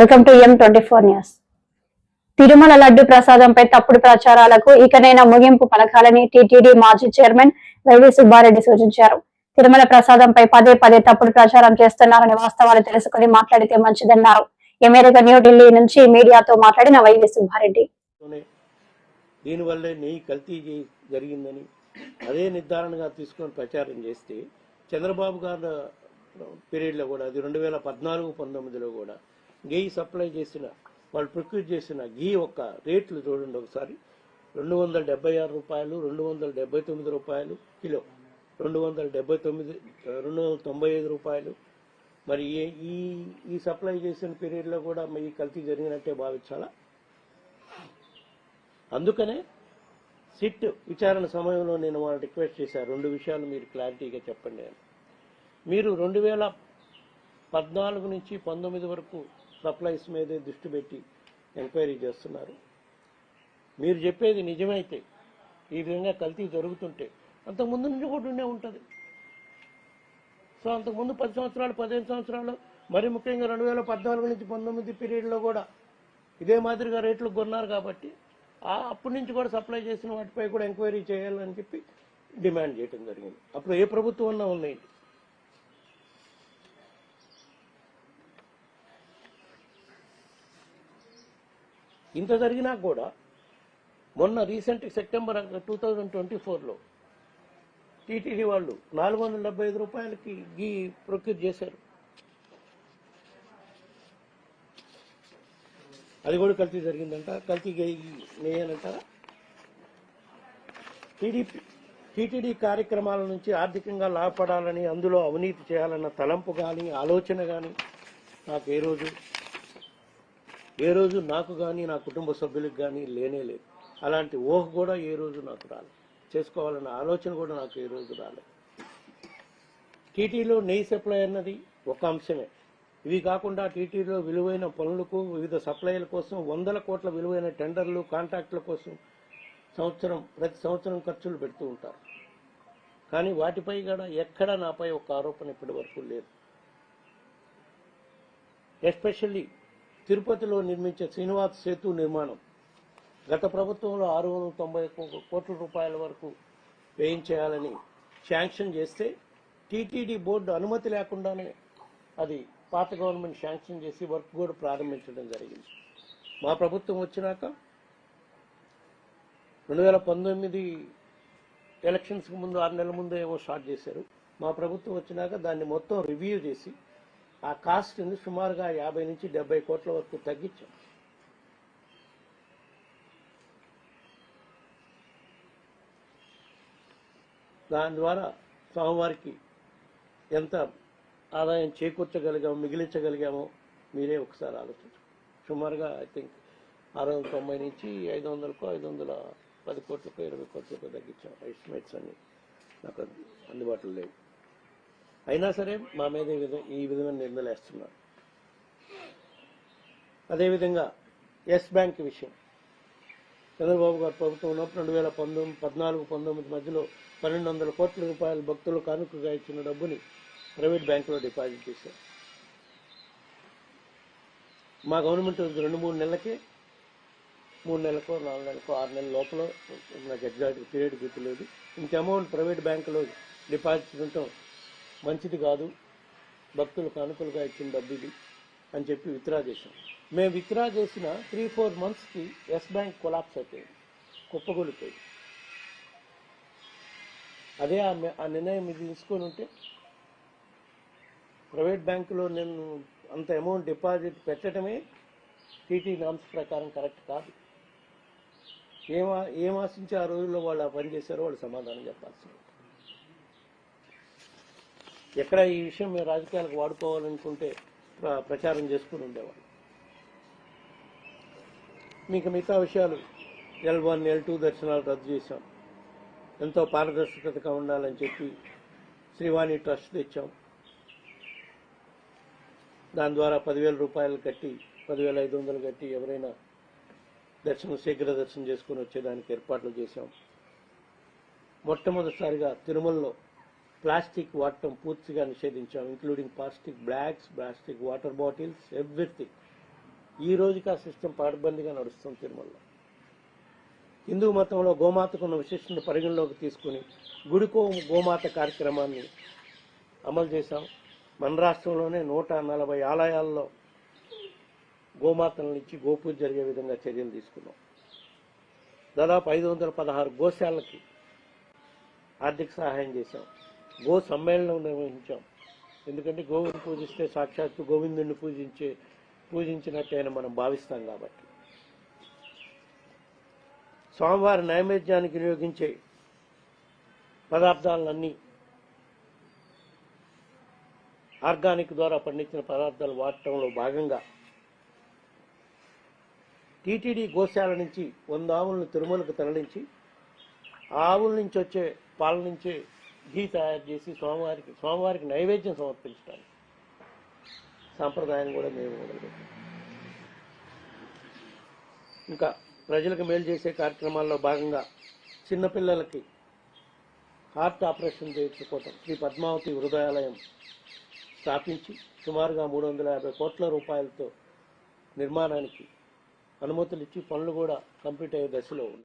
Welcome to M twenty four news. Tirumala laddu ప్రసాదంపై తప్పుడు ప్రచారాలకు ఇకనైనా ముగింపు పలకాలని టీటీడీ మాజీ చైర్మన్ వైవి సుబ్బారెడ్డి సూచించారు. తిరుమల ప్రసాదంపై పదే పదే తప్పుడు ప్రచారం చేస్తున్నారని వాస్తవాలు తెలుసుకుని మాట్లాడితే మంచిదన్నారు. ఈ మేరకు న్యూఢిల్లీ నుంచి మీడియాతో మాట్లాడిన వైవి సుబ్బారెడ్డి. దీనివల్లే నెయ్యి కల్తీ జరిగిందని అదే నిర్ధారణగా తీసుకొని ప్రచారం చేస్తే చంద్రబాబు గారు పీరియడ్లో కూడా అది రెండు వేల పద్నాలుగు పంతొమ్మిదిలో కూడా గెయ్యి సప్లై చేసిన వాళ్ళు ప్రొక్యూర్ చేసిన గీ యొక్క రేట్లు చూడండి ఒకసారి. రెండు వందల డెబ్బై ఆరు రూపాయలు రెండు వందల డెబ్బై తొమ్మిది రూపాయలు కిలో. రెండు వందల డెబ్బై తొమ్మిది రెండు వందల తొంభై ఐదు రూపాయలు. మరి ఈ- ఈ ఈ సప్లై చేసిన పీరియడ్లో కూడా మీ ఈ కల్తీ జరిగినట్టే భావించాలా? అందుకనే సిట్ విచారణ సమయంలో నేను వాళ్ళని రిక్వెస్ట్ చేశాను రెండు విషయాలు మీరు క్లారిటీగా చెప్పండి అని. మీరు రెండు వేల పద్నాలుగు నుంచి పంతొమ్మిది వరకు సప్లైస్ మీదే దృష్టి పెట్టి ఎంక్వైరీ చేస్తున్నారు. మీరు చెప్పేది నిజమైతే ఈ విధంగా కల్తీ జరుగుతుంటే అంతకుముందు నుంచి కూడా ఉండే ఉంటుంది. సో అంతకుముందు పది సంవత్సరాలు పదిహేను సంవత్సరాలు మరి ముఖ్యంగా రెండు వేల పద్నాలుగు నుంచి పంతొమ్మిది పీరియడ్లో కూడా ఇదే మాదిరిగా రేట్లు కొన్నారు కాబట్టి ఆ అప్పటి నుంచి కూడా సప్లై చేసిన వాటిపై కూడా ఎంక్వైరీ చేయాలని చెప్పి డిమాండ్ చేయడం జరిగింది. అప్పుడు ఏ ప్రభుత్వం అన్నా ఉన్నాయి ఇంత జరిగినా కూడా మొన్న recent September two thousand twenty ఫోర్లో టీటీడీ వాళ్ళు నాలుగు వందల డెబ్బై ఐదు రూపాయలకి గీ ప్రొక్యూర్ చేశారు. అది కూడా కల్తీ జరిగిందంట. కల్తీ నేయనంటారా టీడీపీ టీటీడీ కార్యక్రమాల నుంచి ఆర్థికంగా లాభపడాలని అందులో అవినీతి చేయాలన్న తలంపు కానీ ఆలోచన కానీ నాకు ఏ రోజు ఏ రోజు నాకు కానీ నా కుటుంబ సభ్యులకు కానీ లేనే లేదు. అలాంటి ఊహ కూడా ఏ రోజు నాకు రాలేదు చేసుకోవాలన్న ఆలోచన కూడా నాకు ఏ రోజు రాలేదు టీటీలో నెయ్యి సప్లై అన్నది ఒక అంశమే. ఇవి కాకుండా టీటీలో విలువైన పనులకు వివిధ సప్లైల కోసం వందల కోట్ల విలువైన టెండర్లు కాంట్రాక్టుల కోసం సంవత్సరం ప్రతి సంవత్సరం ఖర్చులు పెడుతూ ఉంటారు. కానీ వాటిపై కూడా ఎక్కడ నాపై ఒక ఆరోపణ ఇప్పటి వరకు లేదు. ఎస్పెషల్లీ తిరుపతిలో నిర్మించే శ్రీనివాస్ సేతు నిర్మాణం గత ప్రభుత్వంలో ఆరు వందల తొంభై కోట్ల రూపాయల వరకు వేయించేయాలని శాంక్షన్ చేస్తే టీటీడీ బోర్డు అనుమతి లేకుండానే అది పాత గవర్నమెంట్ శాంక్షన్ చేసి వర్క్ కూడా ప్రారంభించడం జరిగింది. మా ప్రభుత్వం వచ్చినాక రెండు వేల పంతొమ్మిది ఎలక్షన్స్కి ముందు ఆరు నెలల ముందు ఏమో స్టార్ట్ చేశారు. మా ప్రభుత్వం వచ్చినాక దాన్ని మొత్తం రివ్యూ చేసి ఆ కాస్ట్ని సుమారుగా యాభై నుంచి డెబ్బై కోట్ల వరకు తగ్గించాం. దాని ద్వారా స్వామివారికి ఎంత ఆదాయం చేకూర్చగలిగామో మిగిలించగలిగామో మీరే ఒకసారి ఆలోచించు సుమారుగా ఐ థింక్ ఆరు వందల తొంభై నుంచి ఐదు వందలకు ఐదు వందల పది కోట్లకు ఇరవై కోట్లకు తగ్గించాం. ఎస్టిమేట్స్ అన్ని నాకు అందుబాటులో లేవు. అయినా సరే మా మీద ఈ ఈ విధమైన నిందలేస్తున్నారు అదేవిధంగా ఎస్ బ్యాంక్ విషయం. చంద్రబాబు గారు ప్రభుత్వం ఉన్నప్పుడు రెండు వేల పంతొమ్మిది పద్నాలుగు పంతొమ్మిది మధ్యలో పన్నెండు వందల కోట్ల రూపాయలు భక్తులు కానుకగా ఇచ్చిన డబ్బుని ప్రైవేట్ బ్యాంకులో డిపాజిట్ చేశారు. మా గవర్నమెంట్ రెండు మూడు నెలలకే మూడు నెలలకో నాలుగు నెలలకో ఆరు నెలల లోపల నాకు ఎగ్జాక్ట్ పీరియడ్ గుర్తులేదు. ఇంత అమౌంట్ ప్రైవేట్ బ్యాంకులో డిపాజిట్ ఉండటం మంచిది కాదు. భక్తులకు అనుకూలంగా ఇచ్చిన డబ్బు ఇది అని చెప్పి విత్డ్రా చేశాం. మేము విత్డ్రా చేసిన త్రీ ఫోర్ మంత్స్కి ఎస్ బ్యాంక్ కొలాప్స్ అయిపోయింది. కుప్పగొలిపోయింది అదే ఆ ఆ నిర్ణయం ఇది తీసుకొని ఉంటే ప్రైవేట్ బ్యాంకులో నేను అంత అమౌంట్ డిపాజిట్ పెట్టడమే టీటీ నామ్స్ ప్రకారం కరెక్ట్ కాదు. ఏమా ఆ- ఏం ఆశించి ఆ రోజుల్లో వాళ్ళు ఆ పని చేశారో వాళ్ళు సమాధానం చెప్పాల్సింది. ఎక్కడ ఈ విషయం మేము రాజకీయాలకు వాడుకోవాలనుకుంటే ప్ర- ప్రచారం చేసుకుని ఉండేవాళ్ళు. మీకు మిగతా విషయాలు ఎల్ వన్ ఎల్ టూ దర్శనాలు రద్దు చేశాం. ఎంతో పారదర్శకతగా ఉండాలని చెప్పి శ్రీవాణి ట్రస్ట్ తెచ్చాం. దాని ద్వారా పదివేల రూపాయలు కట్టి పదివేల ఐదు వందలు కట్టి ఎవరైనా దర్శనం శీఘ్ర దర్శనం చేసుకుని వచ్చేదానికి ఏర్పాట్లు చేశాం. మొట్టమొదటిసారిగా తిరుమలలో ప్లాస్టిక్ వాడటం పూర్తిగా నిషేధించాం including plastic bags plastic water bottles everything ఈ రోజుకి ఆ సిస్టమ్ పకడ్బందీగా నడుస్తుంది తిరుమలలో. హిందూ మతంలో గోమాతకు ఉన్న విశిష్టను పరిగణలోకి తీసుకుని గుడికో గోమాత కార్యక్రమాన్ని అమలు చేశాం. మన రాష్ట్రంలోనే నూట నలభై ఆలయాల్లో గోమాతలను ఇచ్చి గోపూజ జరిగే విధంగా చర్యలు తీసుకున్నాం. దాదాపు ఐదు వందల పదహారు గోశాలకి ఆర్థిక సహాయం చేశాం. గో సమ్మేళనం నిర్వహించాం. ఎందుకంటే గోవుని పూజిస్తే సాక్షాత్తు గోవిందుని పూజించే పూజించినట్టయినా మనం భావిస్తాం కాబట్టి. స్వామివారి నైవేద్యానికి వినియోగించే పదార్థాలన్నీ ఆర్గానిక్ ద్వారా పండించిన పదార్థాలు వాడటంలో భాగంగా టీటీడీ గోశాల నుంచి వంద ఆవులను తిరుమలకు తరలించి ఆ ఆవుల నుంచి వచ్చే పాల నుంచి ఘీ తయారు చేసి స్వామివారికి స్వామివారికి నైవేద్యం సమర్పించడానికి. సాంప్రదాయం కూడా మేము మొదలుపెట్టాం ఇంకా ప్రజలకు మేలు చేసే కార్యక్రమాల్లో భాగంగా చిన్నపిల్లలకి హార్ట్ ఆపరేషన్ చేయించుకోవటం శ్రీ పద్మావతి హృదయాలయం స్థాపించి సుమారుగా మూడు వందల యాభై కోట్ల రూపాయలతో నిర్మాణానికి అనుమతులు ఇచ్చి పనులు కూడా కంప్లీట్ అయ్యే దశలో ఉంది.